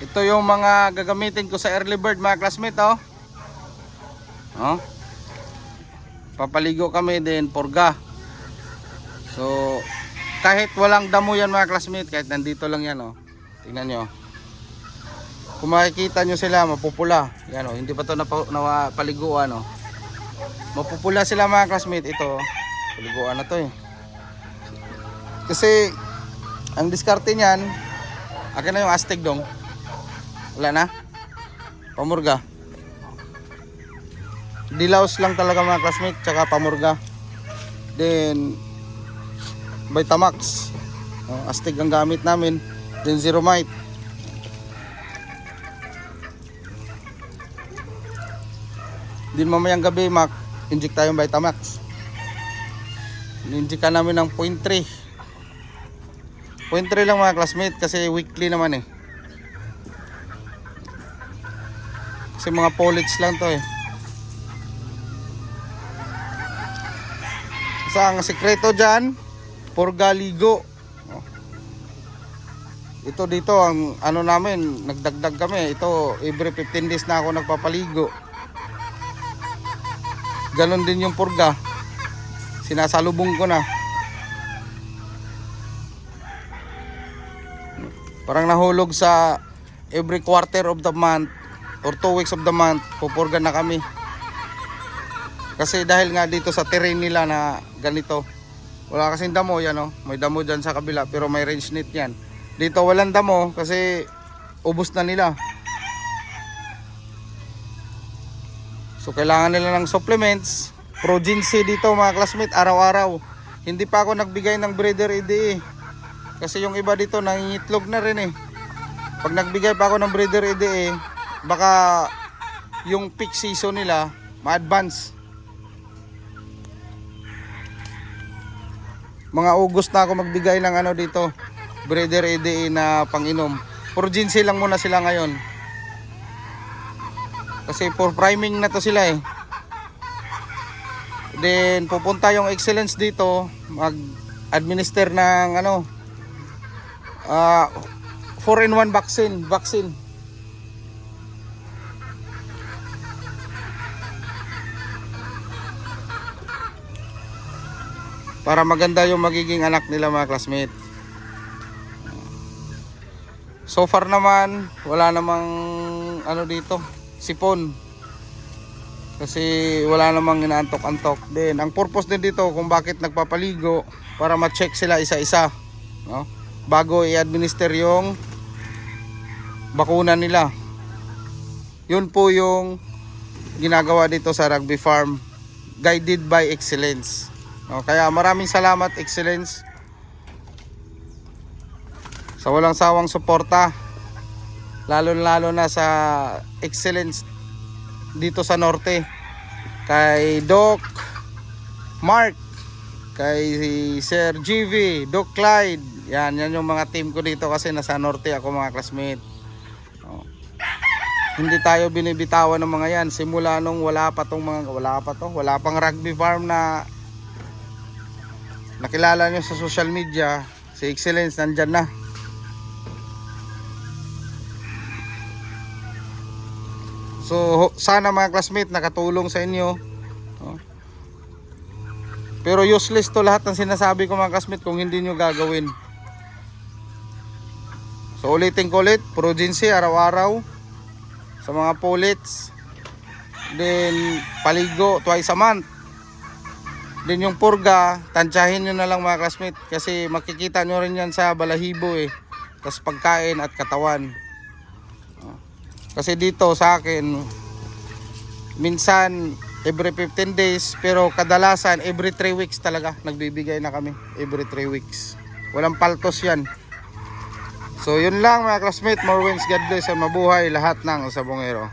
Ito yung mga gagamitin ko sa early bird mga classmate oh. Oh. Papaligo kami din purga. So kahit walang damo yan mga classmate, kahit nandito lang yan oh. Tingnan nyo. Kung makikita nyo sila, mapupula. Yan oh, hindi pa to napa, napaliguan oh. Mapupula sila mga classmate. Ito, oh. paliguan na to eh. Kasi ang diskarte niyan, akin na yung astig dong. Wala na? Pamurga. Dilaws lang talaga mga classmate, tsaka pamurga. Then, Vitamax. Oh, astig ang gamit namin. Then Zero Mite. Din mamayang gabi, Mac, inject tayong Vitamax. Inject namin ng 0.3. 0.3 lang mga classmate kasi weekly naman eh. Kasi mga polits lang to eh. Sa ang sekreto dyan, purga ligo. Oh. Ito dito ang ano namin, nagdagdag kami. Ito every 15 days na ako nagpapaligo. Ganon din yung purga. Sinasalubong ko na. Parang nahulog sa every quarter of the month or two weeks of the month, pupurga na kami. Kasi dahil nga dito sa terrain nila na ganito, wala kasing damo yan oh. May damo dyan sa kabila pero may range net yan. Dito walang damo kasi ubos na nila. So kailangan nila ng supplements. Progency dito mga classmate araw-araw. Hindi pa ako nagbigay ng breeder EDE. Kasi yung iba dito nangingitlog na rin eh. Pag nagbigay pa ako ng breeder EDE, baka yung peak season nila ma-advance. Mga August na ako magbigay ng ano dito, breeder EDE na panginom. Progency lang muna sila ngayon. Kasi for priming na to sila eh. Then pupunta yung excellence dito mag-administer ng ano ah 4 in 1 vaccine, vaccine. Para maganda yung magiging anak nila mga classmate. So far naman, wala namang ano dito, sipon. Kasi wala namang inaantok-antok. Then, ang purpose din dito kung bakit nagpapaligo para ma-check sila isa-isa, no? Bago i-administer yung bakuna nila. Yun po yung ginagawa dito sa Rugby Farm, guided by Excellence. No? Kaya maraming salamat Excellence sa walang sawang suporta lalo lalo na sa excellence dito sa norte kay Doc Mark kay Sir GV Doc Clyde yan yan yung mga team ko dito kasi nasa norte ako mga classmate Oh. hindi tayo binibitawan ng mga yan simula nung wala pa tong mga wala pa to wala pang rugby farm na nakilala nyo sa social media si Excellence nandyan na So sana mga classmate nakatulong sa inyo. Pero useless to lahat ng sinasabi ko mga classmate kung hindi nyo gagawin. So ulitin ko ulit, progency araw-araw sa mga pullets. Then paligo twice a month. Then yung purga, tansyahin nyo na lang mga classmate kasi makikita nyo rin yan sa balahibo eh. Tapos pagkain at katawan. Kasi dito sa akin, minsan every 15 days, pero kadalasan every 3 weeks talaga nagbibigay na kami. Every 3 weeks. Walang paltos yan. So yun lang mga classmate, more wins, God bless, mabuhay lahat ng sabongero.